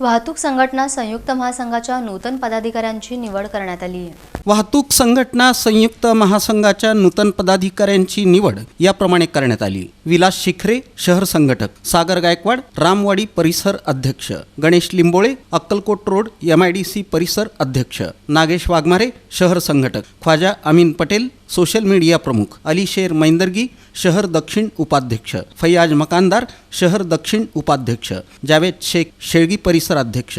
वाहतूक संघटना संयुक्त महासंघाच्या नूतन पदाधिकाऱ्यांची निवड करण्यात आली आहे. वाहतूक संघटना संयुक्त महासंघाच्या नूतन पदाधिकाऱ्यांची निवड याप्रमाणे करण्यात आली. विलास शिखरे शहर संघटक. सागर गायकवाड रामवाडी परिसर अध्यक्ष. Ganesh Limbole Akkalkot road M I D C परिसर अध्यक्ष. नागेश वाघमारे शहर संघटक. ख्वाजा अमीन पटेल सोशल मीडिया प्रमुख. अली शेर मैंदर्गी शहर दक्षिण उपाध्यक्ष. फैयाज मकानदार शहर दक्षिण उपाध्यक्ष. जावेद शेख शेळगी परिसर अध्यक्ष.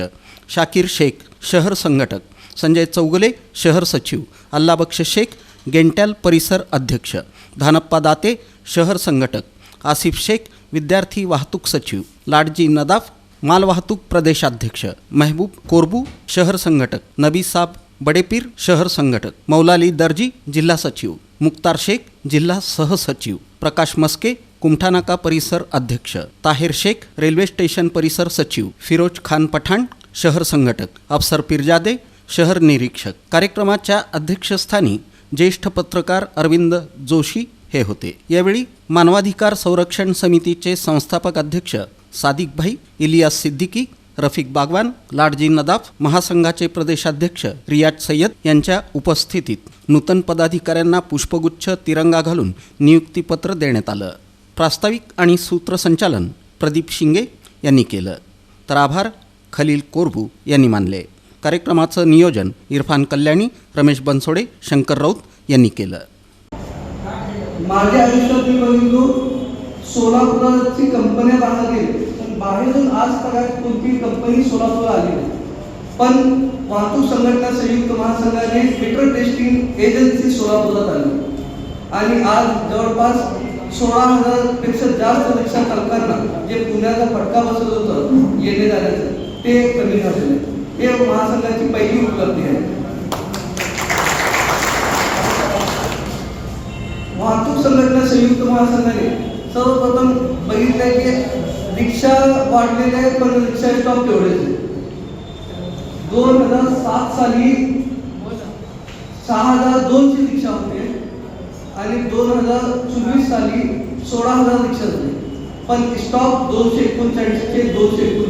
शाकीर शेख शहर संघटक. संजय चौगुले शहर सचिव. अल्लाबक्ष शेख गेंट्याल परिसर अध्यक्ष. धानप्पा दाते शहर संघटक. आसिफ शेख विद्यार्थी वाहतूक सचिव. लाडजी नदाफ मालवाहतूक प्रदेशाध्यक्ष. महबूब कोरबू शहर संघटक. नबी साब बडेपीर शहर संघटक. मौलाली दर्जी जिल्हा सचिव. मुक्तार शेख जिल्हा सहसचिव प्रकाश मस्के कुमठानाका परिसर अध्यक्ष. ताहिर शेख रेल्वे स्टेशन परिसर सचिव. फिरोज खान पठाण शहर संघटक. अफसर पिरजादे शहर निरीक्षक. कार्यक्रमाच्या अध्यक्षस्थानी ज्येष्ठ पत्रकार अरविंद जोशी हे होते. यावेळी मानवाधिकार संरक्षण समितीचे संस्थापक अध्यक्ष सादिकभाई इलियास सिद्दीकी रफिक बागवान लाडजी नदाफ महासंघाचे प्रदेशाध्यक्ष रियाज सय्यद यांच्या उपस्थितीत नूतन पदाधिकाऱ्यांना पुष्पगुच्छ तिरंगा घालून नियुक्तीपत्र देण्यात आलं. प्रास्ताविक आणि सूत्रसंचालन प्रदीप शिंगे यांनी केलं. तर आभार खलील कोरबू यांनी मानले. कार्यक्रमाचं नियोजन इरफान कल्याणी रमेश बनसोडे शंकर राऊत यांनी केलं. माझ्या आयुष्यात मी बघितलो सोलापुराची कंपन्या बाहेर गेली पण बाहेरून आज तगात कोणती कंपनी सोलापूर आली नाही. पण वाहतूक संघटना संयुक्त महासंघाने फिटर टेस्टिंग एजन्सी सोलापुरात आली आणि आज जवळपास सोळा हजारपेक्षा जास्त रिक्षा चालकांना जे पुण्याचा फटका बसत होतं येणे जाण्याचं ते कमी झालेलं आहे. हे महासंघाची पहिली उपलब्धी आहे. वाहतूक संघटना संयुक्त महासंघाने सर्वप्रथम बघितलंय की रिक्षा वाढलेले आहेत पण रिक्षा स्टॉप तेवढेच आहे दोन हजार सात साली सहा हजार दोनशे रिक्षा होते आणि दोन हजार चोवीस साली सोळा हजार रिक्षा झाले. पण स्टॉप दोनशे एकोणचाळीसचे दोनशे एकोणचाळीस